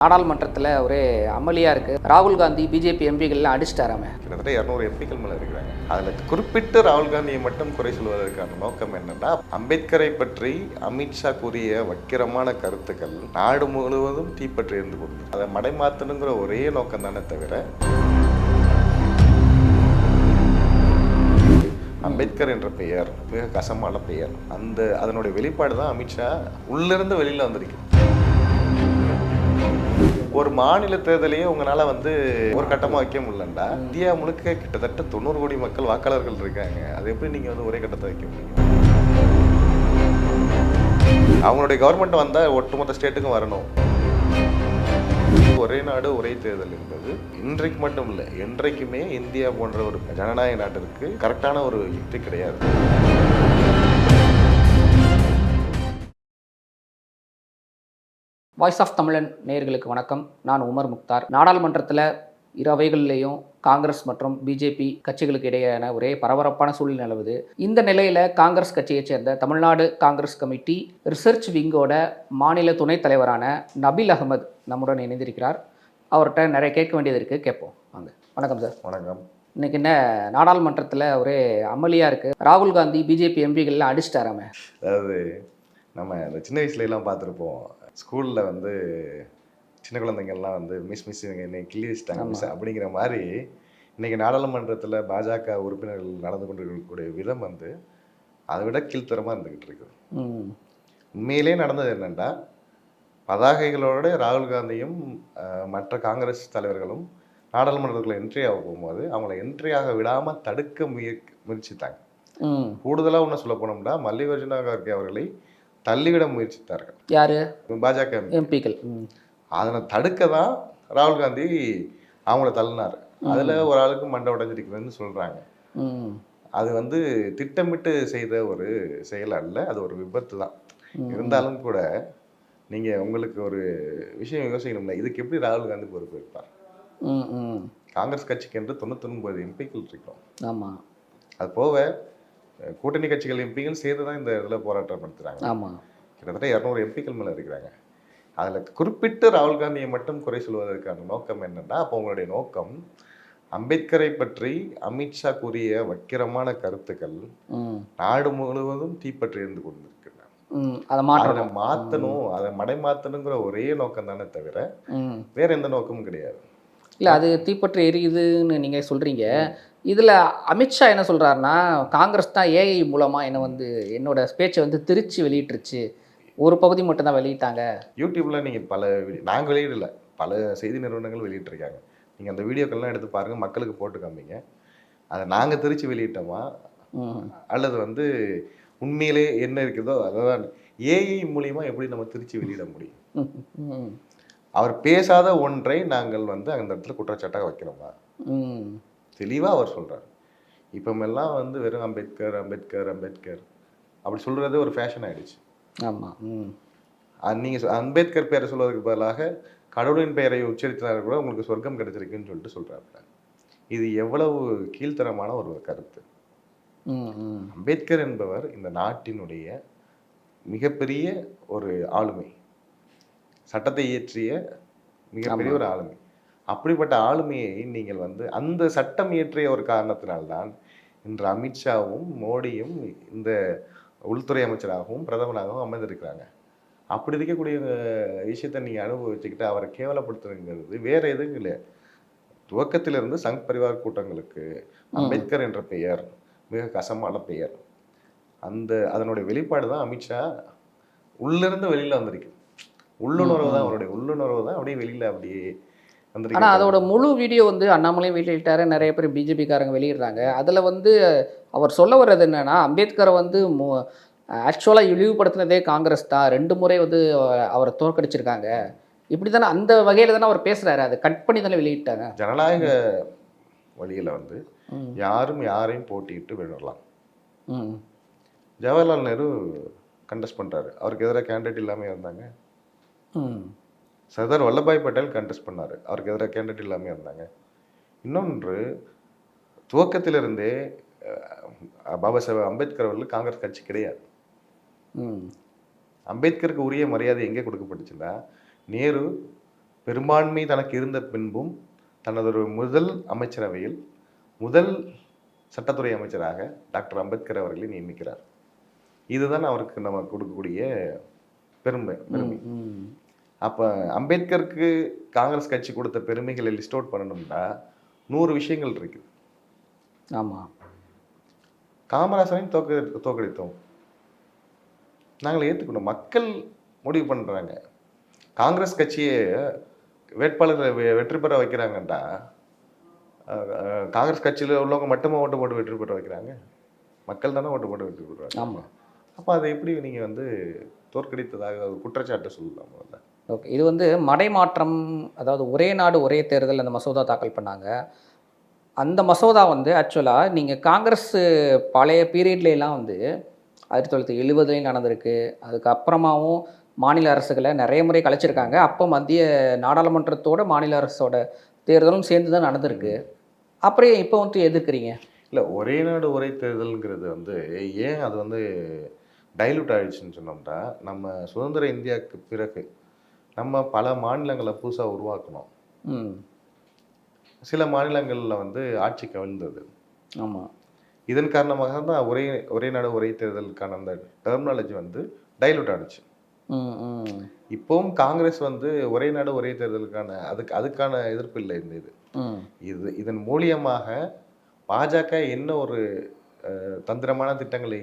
நாடாளுமன்றத்தில் ஒரே அமளியாக இருக்குது ராகுல் காந்தி பிஜேபி எம்பிகள்லாம் அடிச்சிட்டாராமே கிட்டத்தட்ட இரநூறு எம்பிக்கள் மேலே இருக்கிறாங்க. அதில் குறிப்பிட்டு ராகுல் காந்தியை மட்டும் குறை சொல்வதற்கான நோக்கம் என்னன்னா அம்பேத்கரை பற்றி அமித்ஷா கூறிய வக்கிரமான கருத்துக்கள் நாடு முழுவதும் தீப்பற்றி இருந்து கொண்டு அதை மடைமாத்தணுங்கிற ஒரே நோக்கம் தானே தவிர அம்பேத்கர் என்ற பெயர் மிக கசமான பெயர். அந்த அதனுடைய வெளிப்பாடு தான் அமித்ஷா உள்ளிருந்து வெளியில் வந்திருக்கு ஒரு மாநில தேர்தலையே உங்களால வந்து ஒரு கட்டமா வைக்க முடியலண்டா? இந்தியா முழுக்க கிட்டத்தட்ட தொண்ணூறு கோடி மக்கள் வாக்காளர்கள் இருக்காங்க. அது எப்படி நீங்க வந்து ஒரே கட்டத்தை வைக்க முடியும்? அவங்களுடைய கவர்மெண்ட் வந்தா ஒட்டுமொத்த ஸ்டேட்டுக்கும் வரணும். ஒரே நாடு ஒரே தேர்தல் என்பது இன்றைக்கு மட்டும் இல்லை என்றைக்குமே இந்தியா போன்ற ஒரு ஜனநாயக நாட்டிற்கு கரெக்டான ஒரு யுக்தி கிடையாது. வாய்ஸ் ஆஃப் தமிழன் நேயர்களுக்கு வணக்கம். நான் உமர் முக்தார். நாடாளுமன்றத்தில் இரு அவைகளிலேயும் காங்கிரஸ் மற்றும் பிஜேபி கட்சிகளுக்கு இடையேயான ஒரே பரபரப்பான சூழ்நிலை நிலவுது. இந்த நிலையில் காங்கிரஸ் கட்சியைச் சேர்ந்த தமிழ்நாடு காங்கிரஸ் கமிட்டி ரிசர்ச் விங்கோட மாநில துணைத் தலைவரான நபில் அகமது நம்முடன் இணைந்திருக்கிறார். அவர்கிட்ட நிறைய கேட்க வேண்டியது இருக்குது கேட்போம். வாங்க. வணக்கம் சார். வணக்கம். இன்னைக்கு என்ன நாடாளுமன்றத்தில் ஒரே அமளியாக இருக்குது ராகுல் காந்தி பிஜேபி எம்பிகள்லாம் அடிச்சிட்டாராமே. அதாவது நம்ம இந்த சின்ன வயசுல எல்லாம் பார்த்துருப்போம். ஸ்கூலில் வந்து சின்ன குழந்தைங்கள்லாம் வந்து மிஸ் மிஸ் இவங்க என்னை கிள்ளி வச்சுட்டாங்க மிஸ் அப்படிங்கிற மாதிரி இன்னைக்கு நாடாளுமன்றத்தில் பாஜக உறுப்பினர்கள் நடந்து கொண்டிருக்கக்கூடிய விதம் வந்து அதை விட கீழ்த்தரமாக இருந்துக்கிட்டு இருக்குது. உண்மையிலே நடந்தது என்னென்னா பதாகைகளோட ராகுல் காந்தியும் மற்ற காங்கிரஸ் தலைவர்களும் நாடாளுமன்றத்துக்குள்ள என்ட்ரி ஆக போகும்போது அவங்கள என்ட்ரி ஆக விடாமல் தடுக்க முய முயற்சித்தாங்க. கூடுதலாக ஒன்று சொல்ல போனோம்னா மல்லிகார்ஜுன கார்கே அவர்களை தள்ளிவிட முயற்சித்தார்கள். யார்? பாஜக எம்பிக்கள் அதனை தடுக்க தான் ராகுல் காந்தி அவங்கள தள்ளினார். அதில் ஒரு ஆளுக்கு மண்டை உடைஞ்சிருக்குதுன்னு சொல்கிறாங்க அது வந்து திட்டமிட்டு செய்த ஒரு செயல் அல்ல அது ஒரு விபத்து தான். இருந்தாலும் கூட நீங்கள் உங்களுக்கு ஒரு விஷயம் யோசிக்கணும்ல இதுக்கு எப்படி ராகுல் காந்தி ம் ம். காங்கிரஸ் கட்சிக்கு என்று தொண்ணூத்தொன்பது எம்பிக்கள் இருக்கோம் ஆமாம் அது போக கூட்டணி கட்சிகள் எம்பிகள் சேர்த்து தான் இந்த இதில் போராட்டம் நடத்துகிறாங்க ஆமாம் கிட்டத்தட்ட இரநூறு எம்பிக்கள் மேலே இருக்கிறாங்க. அதில் குறிப்பிட்டு ராகுல் காந்தியை மட்டும் குறை சொல்வதற்கான நோக்கம் என்னன்னா அப்போ உங்களுடைய நோக்கம் அம்பேத்கரை பற்றி அமித்ஷா கூறிய வக்கிரமான கருத்துக்கள் நாடு முழுவதும் தீப்பற்றி இருந்து கொண்டிருக்கின்றன. அதை அதை மாற்றணும். அதை மடைமாற்றணுங்கிற ஒரே நோக்கம் தானே தவிர வேற எந்த நோக்கமும் கிடையாது. இல்லை அது தீப்பற்றி எரியுதுன்னு நீங்கள் சொல்கிறீங்க இதில் அமித்ஷா என்ன சொல்கிறாருன்னா காங்கிரஸ் தான் ஏஐ மூலமாக என்னை வந்து என்னோட பேச்சை வந்து திருச்சி வெளியிட்டுருச்சு. ஒரு பகுதி மட்டும்தான் வெளியிட்டாங்க. யூடியூப்ல நீங்க பல நாங்கள் வெளியிடல. பல செய்தி நிறுவனங்கள் வெளியிட்டிருக்காங்க. நீங்க அந்த வீடியோக்கள்லாம் எடுத்து பாருங்க மக்களுக்கு போட்டு காமிங்க. அதை நாங்க திருச்சி வெளியிட்டோமா? அல்லது வந்து உண்மையிலே என்ன இருக்குதோ அதான் ஏஐ மூலியமா எப்படி நம்ம திருச்சி வெளியிட முடியும்? அவர் பேசாத ஒன்றை நாங்கள் வந்து அந்த இடத்துல குற்றச்சாட்டாக வைக்கிறோமா? தெளிவாக அவர் சொல்றார். இப்பமெல்லாம் வந்து வெறும் அம்பேத்கர் அம்பேத்கர் அம்பேத்கர். அப்படி சொல்றது ஒரு ஃபேஷன் ஆயிடுச்சு. ஆமாம் ம். அஹ் நீங்க சொ- அம்பேத்கர் பெயரை சொல்வதற்கு பதிலாக கடவுளின் பெயரை உச்சரித்தால் கூட உங்களுக்கு சொர்க்கம் கிடைச்சிருக்குன்னு சொல்லிட்டு சொல்றாப்புல இது எவ்வளவு கீழ்த்தரமான ஒரு கருத்து. அம்பேத்கர் என்பவர் இந்த நாட்டினுடைய மிகப்பெரிய ஒரு ஆளுமை. சட்டத்தை இயற்றிய மிகப்பெரிய ஒரு ஆளுமை. அப்படிப்பட்ட ஆளுமையை நீங்கள் வந்து அந்த சட்டம் இயற்றிய ஒரு காரணத்தினால்தான் இன்று அமித்ஷாவும் மோடியும் இந்த உள்துறை அமைச்சராகவும் பிரதமராகவும் அமர்ந்திருக்கிறாங்க. அப்படி இருக்கக்கூடிய விஷயத்தை நீங்கள் அனுபவிச்சுக்கிட்டு அவரை கேவலப்படுத்துறதுங்கிறது வேற எதுவும் இல்லை. துவக்கத்திலிருந்து சங் பரிவார் கூட்டங்களுக்கு அம்பேத்கர் என்ற பெயர் மிக கசமான பெயர். அந்த அதனுடைய வெளிப்பாடு தான் அமித்ஷா உள்ளிருந்து வெளியில வந்திருக்கு. உள்ளுணர்வு தான் அவருடைய உள்ளுணர்வு தான் அப்படியே வெளியில அப்படியே வந்திருக்கு. ஆனால் அதோட முழு வீடியோ வந்து அண்ணாமலையும் வெளியிட்டாரு நிறைய பேர் பிஜேபிக்காரங்க வெளியிடுறாங்க. அதில் வந்து அவர் சொல்ல வர்றது என்னன்னா அம்பேத்கரை வந்து ஆக்சுவலாக இழிவுபடுத்தினதே காங்கிரஸ் தான். ரெண்டு முறை வந்து அவ- அவரை தோற்கடிச்சிருக்காங்க. இப்படி தானே அந்த வகையில் தானே அவர் பேசுகிறாரு அதை கட் பண்ணி தானே வெளியிட்டாங்க. ஜனநாயக வழியில வந்து யாரும் யாரையும் போட்டியிட்டு விடலாம் ம். ஜவஹர்லால் நேரு கண்டெஸ்ட் பண்றாரு. அவருக்கு எதிராக கேண்டிடேட் இல்லாம இருந்தாங்க. சர்தார் வல்லபாய் பட்டேல் கண்டெஸ்ட் பண்ணாரு. அவருக்கு எதிராக கேண்டிடேட் இல்லாம இருந்தாங்க. இன்னொன்று துவக்கத்திலிருந்தே பாபா சாஹேப் அம்பேத்கர் அவர்கள் காங்கிரஸ் கட்சி கிடையாது. அம்பேத்கருக்கு உரிய மரியாதை எங்கே கொடுக்கப்பட்டுச்சுன்னா நேரு பெரும்பான்மை தனக்கு இருந்த பின்பும் தனது ஒரு முதல் அமைச்சரவையில் முதல் சட்டத்துறை அமைச்சராக டாக்டர் அம்பேத்கர் அவர்களை நியமிக்கிறார். இதுதான் அவருக்கு நம்ம கொடுக்கக்கூடிய பெருமை பெருமை. அப்போ அம்பேத்கருக்கு காங்கிரஸ் கட்சி கொடுத்த பெருமைகளை லிஸ்ட் அவுட் பண்ணணும்னா நூறு விஷயங்கள் இருக்குது. ஆமா. காமராசரையும் தோக்க தோக்கடித்தோம். நாங்கள் ஏற்றுக்கணும் மக்கள் முடிவு பண்ணுறாங்க காங்கிரஸ் கட்சியை வேட்பாளர்களை வெற்றி பெற வைக்கிறாங்கண்டா காங்கிரஸ் கட்சியில் உள்ளவங்க மட்டுமே ஓட்டு போட்டு வெற்றி பெற வைக்கிறாங்க? மக்கள் தானே ஓட்டு போட்டு வெற்றி பெறுவாங்க. ஆமா. அப்போ அதை எப்படி நீங்கள் வந்து தோற்கடித்ததாக ஒரு குற்றச்சாட்டு சொல்லலாம் முதல்ல? ஓகே இது வந்து மடைமாற்றம் அதாவது ஒரே நாடு ஒரே தேர்தல் அந்த மசோதா தாக்கல் பண்ணாங்க. அந்த மசோதா வந்து ஆக்சுவலாக நீங்கள் காங்கிரஸ் பழைய பீரியட்ல எல்லாம் வந்து ஆயிரத்தி தொள்ளாயிரத்தி எழுபதுலையும் நடந்திருக்கு. அதுக்கப்புறமாவும் மாநில அரசுகளை நிறைய முறை கலைச்சிருக்காங்க. அப்போ மத்திய நாடாளுமன்றத்தோட மாநில அரசோட தேர்தலும் சேர்ந்து தான் நடந்திருக்கு அப்புறம் இப்போ வந்து எதிர்க்கிறீங்க இல்லை ஒரே நாடு ஒரே தேர்தலுங்கிறது வந்து ஏன் அது வந்து டைலூட் ஆயிடுச்சுன்னு சொன்னோம்னா நம்ம சுதந்திர இந்தியாவுக்கு பிறகு நம்ம பல மாநிலங்களை புதுசாக உருவாக்கணும் சில மாநிலங்களில் வந்து ஆட்சி கவிழ்ந்தது. ஆமாம் இதன் காரணமாக தான் ஒரே ஒரே நாடு ஒரே தேர்தலுக்கான அந்த டெர்மினாலஜி வந்து டைலூட் ஆனிச்சு. இப்போவும் காங்கிரஸ் வந்து ஒரே நாடு ஒரே தேர்தலுக்கான அதுக்கு அதுக்கான எதிர்ப்பு இல்லை இந்த இது இதன் மூலியமாக பாஜக என்ன ஒரு தந்திரமான திட்டங்களை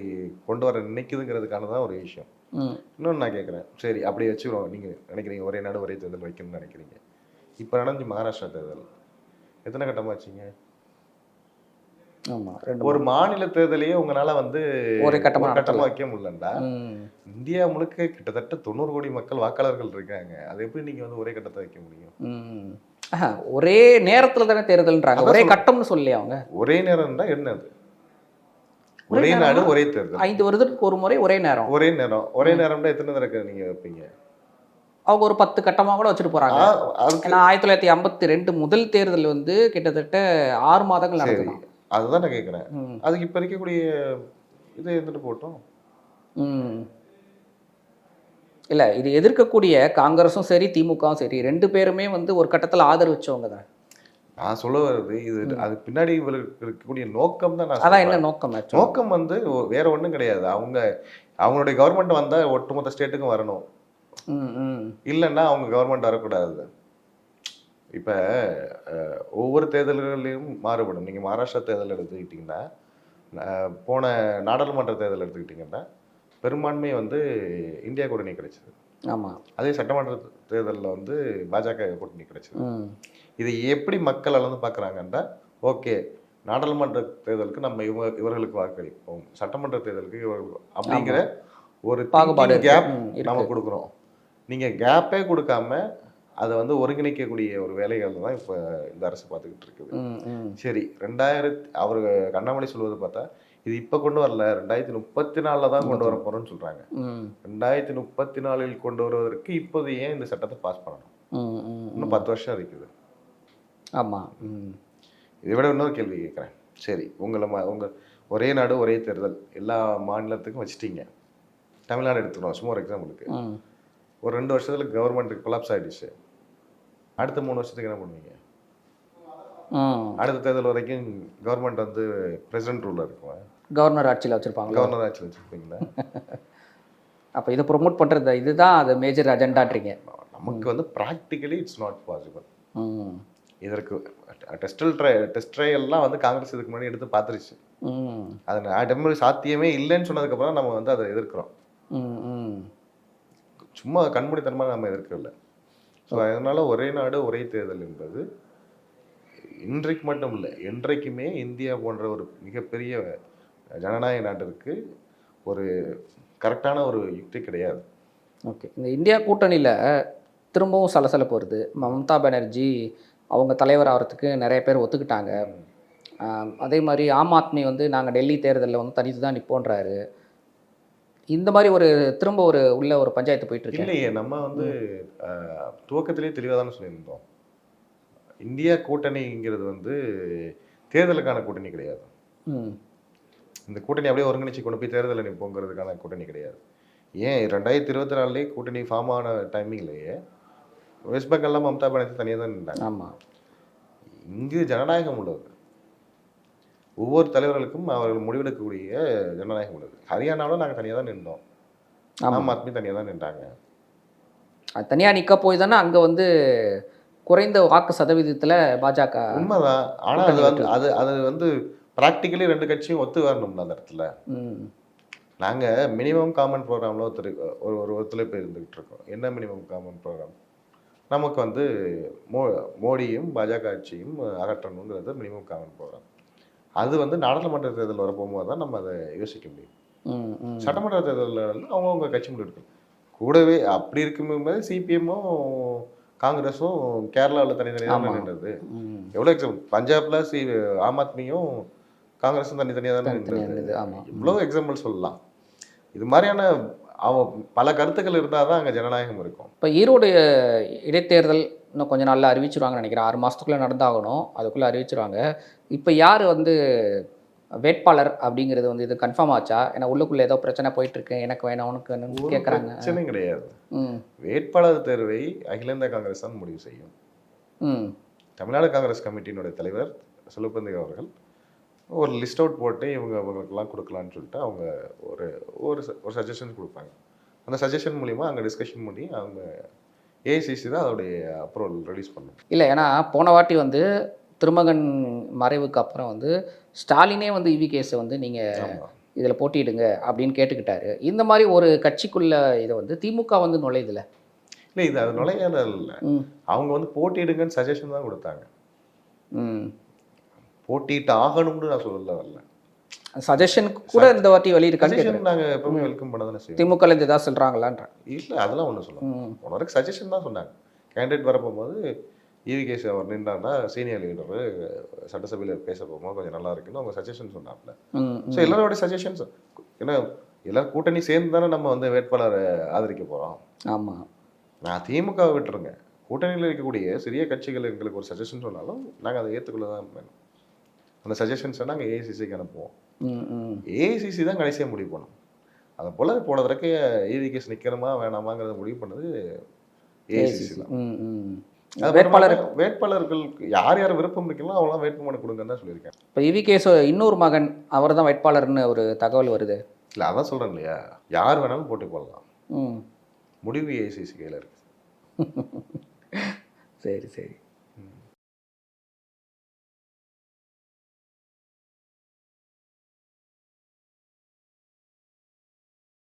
கொண்டு வர நினைக்குதுங்கிறதுக்கான தான் ஒரு விஷயம். இன்னொன்று நான் கேட்குறேன் சரி அப்படி வச்சுக்கிறோம் நீங்கள் நினைக்கிறீங்க ஒரே நாடு ஒரே தேர்தல் வைக்கணும்னு நினைக்கிறீங்க. இப்போ நடந்து மகாராஷ்டிரா தேர்தல். எத்தனை கட்டமாச்சுங்க ஒரு மாநில தேர்தலையே உங்களால வந்து ஒரு கட்டமா கட்டமா வைக்க முடியலண்டா? இந்தியா முழுக்க கிட்டத்தட்ட தொண்ணூறு கோடி மக்கள் வாக்காளர்கள் இருக்காங்க. அது எப்படி நீங்க வந்து ஒரே கட்டத்தை வைக்க முடியும்? ஒரே நேரத்துல தானே தேர்தல்ன்றாங்க. ஒரே. கட்டம்னு சொல்லி அவங்க? ஒரே நேரம் தான் என்ன அது? ஒரே நாடு? ஒரே தேர்தல். ஐந்து வருடத்துக்கு ஒரு முறை ஒரே நேரம். ஒரே நேரம். ஒரே நேரம்னா எத்தனை தடவை நீங்க வைப்பீங்க? அவங்க ஒரு பத்து கட்டமா கூட வச்சுட்டு போறாங்க. ஏன்னா ஆயிரத்தி தொள்ளாயிரத்தி ஐம்பத்தி ரெண்டு முதல் தேர்தல் வந்து கிட்டத்தட்ட ஆறு மாதங்கள் நடந்தது அதுதான் நான் கேட்குறேன் அதுக்கு இப்ப இருக்கக்கூடிய இதை இருந்துட்டு போட்டோம். இல்ல இது எதிர்க்கக்கூடிய காங்கிரஸும் சரி திமுகவும் சரி ரெண்டு பேருமே வந்து ஒரு கட்டத்துல ஆதரவிச்சவங்க தான் நான் சொல்ல வர்றது இது அதுக்கு பின்னாடி இவருக்கு இருக்கக்கூடிய நோக்கம் தான் நான் அதான். என்ன நோக்கம்? நோக்கம் வந்து வேற ஒண்ணும் கிடையாது. அவங்க அவங்களுடைய கவர்மெண்ட் வந்தா ஒட்டுமொத்த ஸ்டேட்டுக்கும் வரணும். இல்லைன்னா அவங்க கவர்மெண்ட் வரக்கூடாது. இப்போ ஒவ்வொரு தேர்தல்களையும் மாறுபடும். நீங்கள் மகாராஷ்டிரா தேர்தல் எடுத்துக்கிட்டிங்கன்னா போன நாடாளுமன்ற தேர்தல் எடுத்துக்கிட்டிங்கன்னா பெரும்பான்மை வந்து இந்தியா கூட்டணி கிடைச்சது. ஆமா. அதே சட்டமன்ற தேர்தலில் வந்து பாஜக கூட்டணி கிடைச்சது. இதை எப்படி மக்கள் அளந்து பார்க்குறாங்கன்னா ஓகே நாடாளுமன்ற தேர்தலுக்கு நம்ம இவங்க இவர்களுக்கு வாக்களிப்போம். சட்டமன்ற தேர்தலுக்கு இவர்கள் அப்படிங்கிற ஒரு பாகுபாடு. கேப். நம்ம கொடுக்குறோம். நீங்கள் கேப்பே கொடுக்காம அதை வந்து ஒருங்கிணைக்கக்கூடிய ஒரு வேலைகள் தான் இப்போ இந்த அரசு பார்த்துக்கிட்டு இருக்குது. சரி ரெண்டாயிரத்தி அவர் கண்ணாமலை சொல்வது பார்த்தா இது இப்போ கொண்டு வரல ரெண்டாயிரத்தி முப்பத்தி நாலில் தான் கொண்டு வர போகிறோம்னு சொல்கிறாங்க ரெண்டாயிரத்தி முப்பத்தி நாலில் கொண்டு வருவதற்கு இப்போது ஏன் இந்த சட்டத்தை பாஸ் பண்ணணும்? இன்னும் பத்து வருஷம் இருக்குது. ஆமா ம். இதை விட இன்னொரு கேள்வி கேட்குறேன். சரி உங்களை ம உங்கள் ஒரே நாடு ஒரே தேர்தல் எல்லா மாநிலத்துக்கும் வச்சிட்டீங்க. தமிழ்நாடு எடுத்துக்கிறோம் சும்மா ஒரு எக்ஸாம்பிளுக்கு ஒரு ரெண்டு வருஷத்துல கவர்மெண்ட் கொலாப்ஸ் ஆயிடுச்சு. அடுத்த மூணு வருஷத்துக்கு என்ன பண்ணுவீங்க? அடுத்த தேர்தல் வரைக்கும் கவர்மெண்ட் வந்து பிரசிடென்ட் ரூலில் இருக்கும்? கவர்னர் ஆட்சியில் வச்சிருப்பாங்களா? கவர்னர் ஆட்சி வச்சுருப்பீங்களா? அப்போ இதை ப்ரொமோட் பண்ணுறது இதுதான் அது மேஜர் அஜெண்டான்றீங்க நமக்கு வந்து ப்ராக்டிக்கலி இட்ஸ் நாட் பாசிபிள் இதற்கு டெஸ்டல் ட்ரை டெஸ்ட் ட்ரையல்லாம் வந்து காங்கிரஸ் இதுக்கு முன்னாடி எடுத்து பார்த்துருச்சு. அது நான் சாத்தியமே இல்லைன்னு சொன்னதுக்கப்புறம் நம்ம வந்து அதை எதிர்க்கிறோம். சும்மா கண்மூடித்தனமாக நம்ம எதிர்க்கல. ஸோ அதனால ஒரே நாடு ஒரே தேர்தல் என்பது இன்றைக்கு மட்டும் இல்லை என்றைக்குமே இந்தியா போன்ற ஒரு மிகப்பெரிய ஜனநாயக நாட்டிற்கு ஒரு கரெக்டான ஒரு யுக்தி கிடையாது. ஓகே. இந்த இந்தியா கூட்டணியில் திரும்பவும் சலசலப்பு வருது. மம்தா பானர்ஜி அவங்க தலைவர் ஆகிறதுக்கு நிறைய பேர் ஒத்துக்கிட்டாங்க. அதே மாதிரி ஆம் ஆத்மி வந்து நாங்கள் டெல்லி தேர்தலில் வந்து தனித்து தான் நிற்போன்றாரு இந்த மாதிரி ஒரு திரும்ப ஒரு உள்ள ஒரு பஞ்சாயத்து போயிட்டு இருக்கு. இல்லையே நம்ம வந்து அஹ், துவக்கத்திலேயே தெளிவாக தானே சொல்லியிருந்தோம். இந்தியா கூட்டணிங்கிறது வந்து தேர்தலுக்கான கூட்டணி கிடையாது. இந்த கூட்டணி அப்படியே ஒருங்கிணைச்சு கொண்டு போய் தேர்தலில் நிற்போங்கிறதுக்கான கூட்டணி கிடையாது. ஏன் ரெண்டாயிரத்தி இருபத்தி நாலுலேயே கூட்டணி ஃபார்ம் ஆன டைமிங்லேயே வெஸ்ட் பெங்கால்ல மம்தா பானர்ஜி தனியாக தான் நின்றாங்க ஆமாம் இங்கு ஜனநாயகம் உள்ளது. ஒவ்வொரு தலைவர்களுக்கும் அவர்கள் முடிவெடுக்கக்கூடிய ஜனநாயகம் உள்ளது. ஹரியானாவில் நாங்கள் தனியாக தான் நின்றோம். ஆம். ஆத்மி தனியாக தான் நின்றாங்க. அது தனியாக நிற்க போய் தானே அங்கே வந்து குறைந்த வாக்கு சதவீதத்தில் பாஜக உண்மைதான். ஆனால் அது வந்து அது அது வந்து ப்ராக்டிக்கலி ரெண்டு கட்சியும் ஒத்து வரணும்ல அந்த இடத்துல. நாங்கள் மினிமம் காமன் ப்ரோக்ராமில் ஒருத்தர் ஒரு ஒரு ஒத்துழைப்பு இருந்துகிட்டு இருக்கோம். என்ன மினிமம் காமன் ப்ரோக்ராம் நமக்கு வந்து மோ மோடியும் பாஜக ஆட்சியும் அகற்றணுங்கிறது மினிமம் காமன் ப்ரோக்ராம் அது வந்து நாடாளுமன்ற தேர்தல் வரப்போகும்போது தான் நம்ம அதை யோசிக்க முடியும். சட்டமன்ற தேர்தலில் வந்து அவங்கவுங்க கட்சி முடிவெடுக்கணும் கூடவே அப்படி இருக்கும்போது சிபிஎம்மும் காங்கிரஸும் கேரளாவில் தனித்தனியாக நின்றது. எவ்வளோ எக்ஸாம்பிள் பஞ்சாப்ல சி ஆம் ஆத்மியும் காங்கிரஸும் தனித்தனியாக தானே நின்றது. இவ்வளோ எக்ஸாம்பிள் சொல்லலாம். இது மாதிரியான அவ பல கருத்துக்கள் இருந்தால் தான் அங்கே ஜனநாயகம் இருக்கும். இப்போ ஈரோடு இடைத்தேர்தல் இன்னும் கொஞ்ச நாள்ல அறிவிச்சிருவாங்கன்னு நினைக்கிறேன். ஆறு மாதத்துக்குள்ளே நடந்தாகணும். அதுக்குள்ளே அறிவிச்சிருவாங்க. இப்போ யார் வந்து வேட்பாளர் அப்படிங்கிறது வந்து இது கன்ஃபார்ம் ஆச்சா? ஏன்னா உள்ளுக்குள்ளே ஏதோ பிரச்சனை போயிட்டு இருக்கு எனக்கு வேணும் உனக்கு வேணும்னு கேட்குறாங்க பிரச்சனை கிடையாது. வேட்பாளர் தேர்வை அகில இந்திய காங்கிரஸ் தான் முடிவு செய்யும். தமிழ்நாடு காங்கிரஸ் கமிட்டியினுடைய தலைவர் செல்வப்பந்தி அவர்கள் ஒரு லிஸ்ட் அவுட் போட்டு இவங்க இவங்களுக்கெல்லாம் கொடுக்கலான்னு சொல்லிட்டு அவங்க ஒரு ஒரு ஒரு சஜஷன் கொடுப்பாங்க. அந்த சஜஷன் மூலிமா அங்கே டிஸ்கஷன் பண்ணி அவங்க ஏஐசிசி தான் அதோடைய அப்ரூவல் ரிலீஸ் பண்ணும். இல்லை ஏன்னா போன வாட்டி வந்து திருமகன் மறைவுக்கு அப்புறம் வந்து ஸ்டாலினே வந்து இவி கேஸை வந்து நீங்கள். இதில் போட்டியிடுங்க அப்படின்னு கேட்டுக்கிட்டாரு. இந்த மாதிரி ஒரு கட்சிக்குள்ள இதை வந்து திமுக வந்து நுழையுதுல? இல்லை இது அது நுழையாத இல்லை அவங்க வந்து போட்டியிடுங்கன்னு சஜஷன் தான் கொடுத்தாங்க. ம். போட்டியிட்டு ஆகணும்னு நான் சொல்லல வரல. சஜஷன் கூட இந்த வாட்டி கேட்குறேன். சஜஷன் நாங்கள் எப்பவுமே வெல்கம் பண்ண தானே செய்வோம். திமுக இருந்து ஏதாவது சொல்கிறாங்களான்ற இல்லை அதெல்லாம் ஒன்றும் சொல்லுவோம் ம். போன வரைக்கும் சஜஷன் தான் சொன்னாங்க. கேண்டிடேட் வரப்போகும்போது இவி கேஸ் அவர் நின்றாருன்னா சீனியர் லீடர் சட்டசபையில் பேச போகும்போது கொஞ்சம் நல்லா இருக்குன்னு அவங்க சஜஷன் சொன்னாப்ல ஸோ எல்லாரோட சஜஷன்ஸ் ஏன்னா எல்லாரும் கூட்டணி சேர்ந்து தானே நம்ம வந்து வேட்பாளரை ஆதரிக்க போகிறோம் ஆமாம் நான் திமுக விட்டுருங்க. கூட்டணியில் இருக்கக்கூடிய சிறிய கட்சிகள் எங்களுக்கு ஒரு சஜஷன் சொன்னாலும் நாங்கள் அதை ஏற்றுக்கொள்ள தான் வேணும். அந்த சஜஷன்ஸை நாங்கள் ஏஐசிசிக்கு அனுப்புவோம். ஏஐசிசி தான் கடைசியாக முடிவு பண்ணும். அதை போல் போன தடவை ஈவி கேஸ் நிற்கிறோமா வேணாமாங்கிறத முடிவு பண்ணது ஏஐசிசி தான். ம் ம். அது வேட்பாளர் வேட்பாளர் வேட்பாளர்களுக்கு யார் யார் விருப்பம் இருக்கலாம் அவங்களாம் வேட்புமனு கொடுங்கன்னு தான் சொல்லியிருக்கேன். இப்போ இவி கேஸ் இன்னொரு மகன் அவர் தான் வேட்பாளர்னு ஒரு தகவல் வருது. இல்லை அதான் சொல்கிறேன் இல்லையா? யார் வேணாலும் போட்டி போடலாம். ம். முடிவு ஏஐசிசி கையில் இருக்குது சரி சரி.